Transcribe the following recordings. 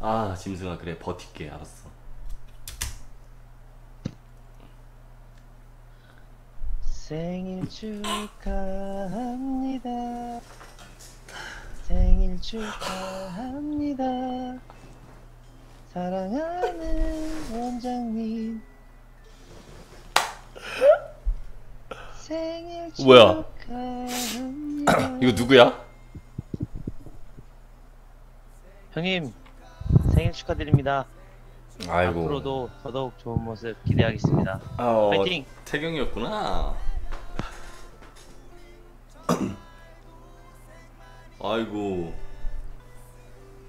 아 짐승아 그래 버틸게 알았어 생일 축하합니다. 생일 축하합니다. 사랑하는 원장님. 생일 뭐야? 축하합니다. 이거 누구야? 형님, 생일 축하드립니다. 아이고 앞으로도 더더욱 좋은 모습 기대하겠습니다. 아, 어, 파이팅! 태경이었구나 아이고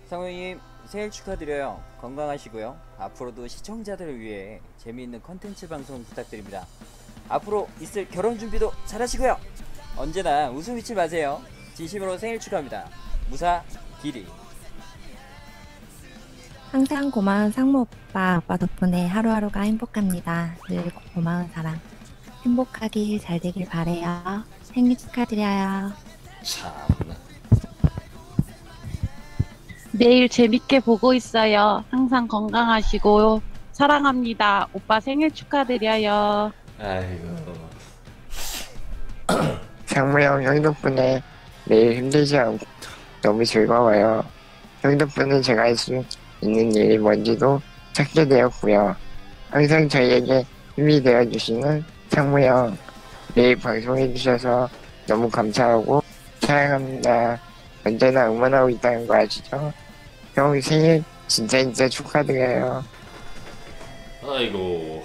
상호님 생일 축하드려요. 건강하시고요. 앞으로도 시청자들을 위해 재미있는 컨텐츠 방송 부탁드립니다. 앞으로 있을 결혼 준비도 잘하시고요. 언제나 웃음 잊지 마세요. 진심으로 생일 축하합니다. 무사 길이. 항상 고마운 상무 오빠, 오빠 덕분에 하루하루가 행복합니다. 늘 고마운 사람. 행복하길 잘 되길 바래요. 생일 축하드려요. 참나 매일 재밌게 보고 있어요. 항상 건강하시고 사랑합니다. 오빠 생일 축하드려요. 아이고 상무 형, 형 덕분에 매일 힘들지 않고 너무 즐거워요. 형 덕분에 제가 할수 있는 일이 뭔지도 찾게 되었고요. 항상 저희에게 힘이 되어주시는 상무 형, 매일 방송해주셔서 너무 감사하고 사랑합니다. 언제나 응원하고 있다는 거 아시죠? 형 생일 진짜 진짜 축하드려요. 아이고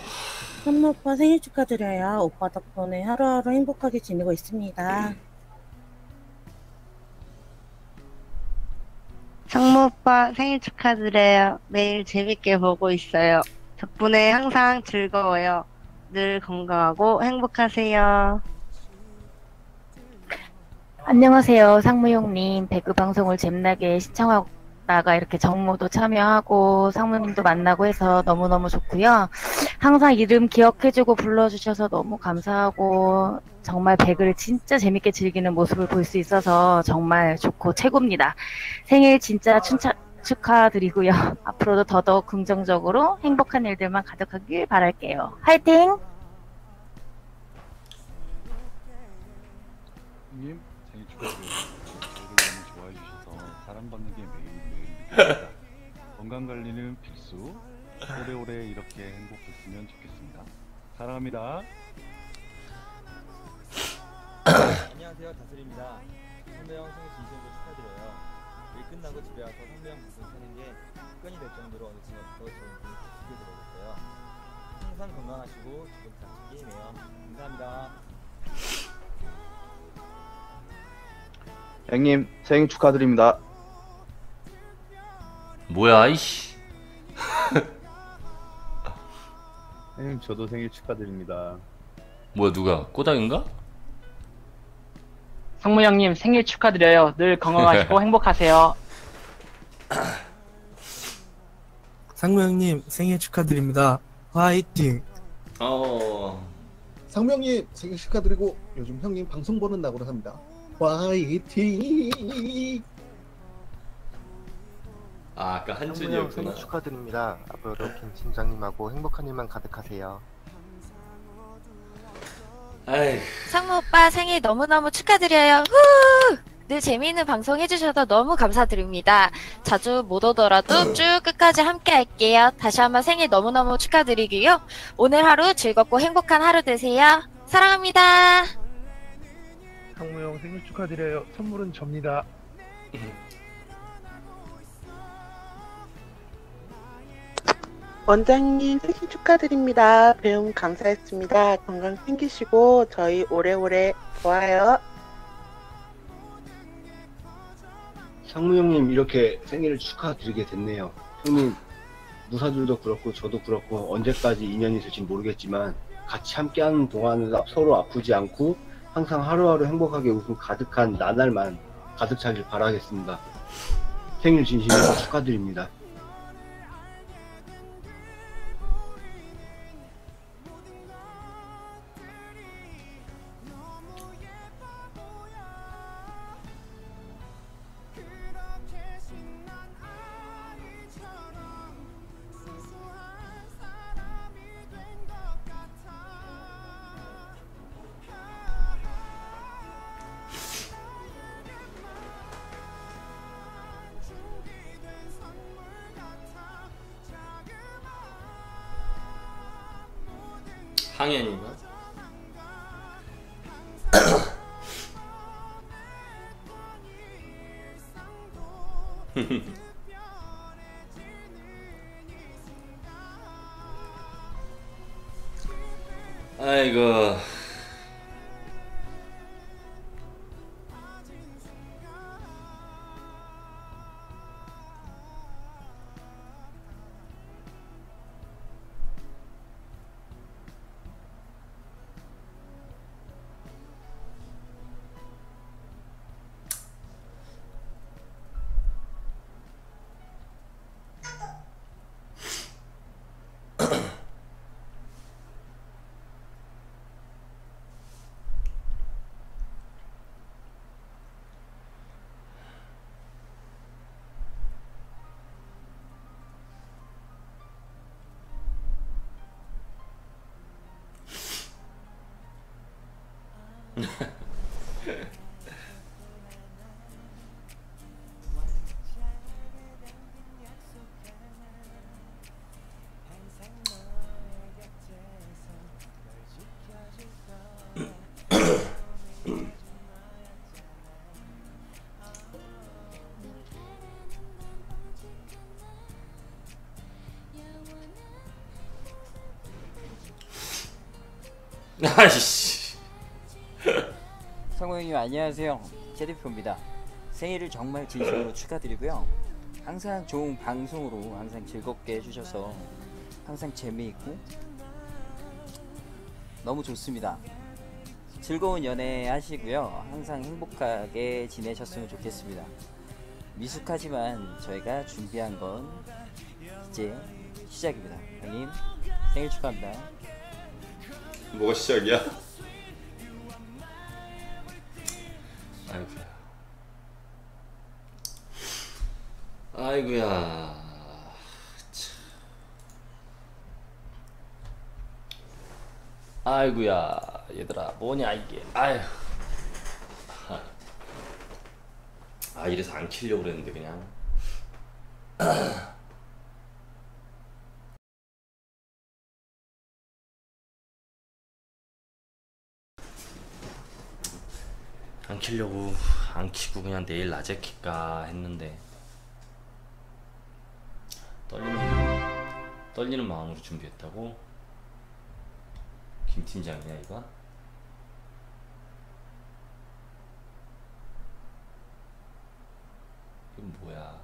현무 오빠 생일 축하드려요. 오빠 덕분에 하루하루 행복하게 지내고 있습니다. 상무 오빠 생일 축하드려요. 매일 재밌게 보고 있어요. 덕분에 항상 즐거워요. 늘 건강하고 행복하세요. 안녕하세요. 상무용님. 배그 방송을 잼나게 시청하 다가 이렇게 정모도 참여하고 상무님도 만나고 해서 너무너무 좋고요. 항상 이름 기억해주고 불러주셔서 너무 감사하고 정말 배그를 진짜 재밌게 즐기는 모습을 볼 수 있어서 정말 좋고 최고입니다. 생일 진짜 춘차, 축하드리고요. 앞으로도 더더욱 긍정적으로 행복한 일들만 가득하길 바랄게요. 화이팅! 님 생일 축하드려요. 저 건강 관리는 필수. 오래오래 이렇게 행복했으면 좋겠습니다. 사랑합니다. 안녕하세요 다슬입니다. 선배형 생일 진심으로 축하드려요. 일 끝나고 집에 와서 선배형 무슨 사는 게 습관이 될 정도로 어느 순간부터 저는 좀 깊게 들어갔어요. 항상 건강하시고 지금 같이 게임해요. 감사합니다. 형님 생일 축하드립니다. 뭐야 이씨 형님 저도 생일 축하드립니다. 뭐야 누가 꼬닥인가? 상무 형님 생일 축하드려요. 늘 건강하시고 행복하세요. 상무 형님 생일 축하드립니다. 화이팅! 어 상명님 생일 축하드리고 요즘 형님 방송 보는 낙으로 합니다. 화이팅! 아, 아까 한준이었구나 생일 축하드립니다. 앞으로도 김 팀장님하고 행복한 일만 가득하세요. 아이 상무 오빠 생일 너무너무 축하드려요. 후! 늘 재미있는 방송 해주셔서 너무 감사드립니다. 자주 못 오더라도 쭉 끝까지 함께 할게요. 다시 한번 생일 너무너무 축하드리고요. 오늘 하루 즐겁고 행복한 하루 되세요. 사랑합니다. 상무 형 생일 축하드려요. 선물은 접니다. 원장님 생일 축하드립니다. 배움 감사했습니다. 건강 챙기시고 저희 오래오래 좋아요. 상무 형님 이렇게 생일을 축하드리게 됐네요. 형님 무사들도 그렇고 저도 그렇고 언제까지 인연이 될지 모르겠지만 같이 함께하는 동안은 서로 아프지 않고 항상 하루하루 행복하게 웃음 가득한 나날만 가득 차길 바라겠습니다. 생일 진심으로 축하드립니다. 상현이가? 아이고 아이씨 성호 형님 안녕하세요. 제대표입니다. 생일을 정말 진심으로 축하드리고요. 항상 좋은 방송으로 항상 즐겁게 해주셔서 항상 재미있고 너무 좋습니다. 즐거운 연애 하시고요. 항상 행복하게 지내셨으면 좋겠습니다. 미숙하지만 저희가 준비한 건 이제 시작입니다. 형님 생일 축하합니다. 뭐가 시작이야? 아이고야. 아이고야. 참. 아이고야. 얘들아, 뭐냐 이게. 아휴. 아, 이래서 안 키려고 그랬는데 그냥. 안 키려고 안 키고 그냥 내일 낮에 킬까 했는데 떨리는 떨리는 마음으로 준비했다고? 김 팀장이야 이거? 이건 뭐야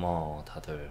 고마워 다들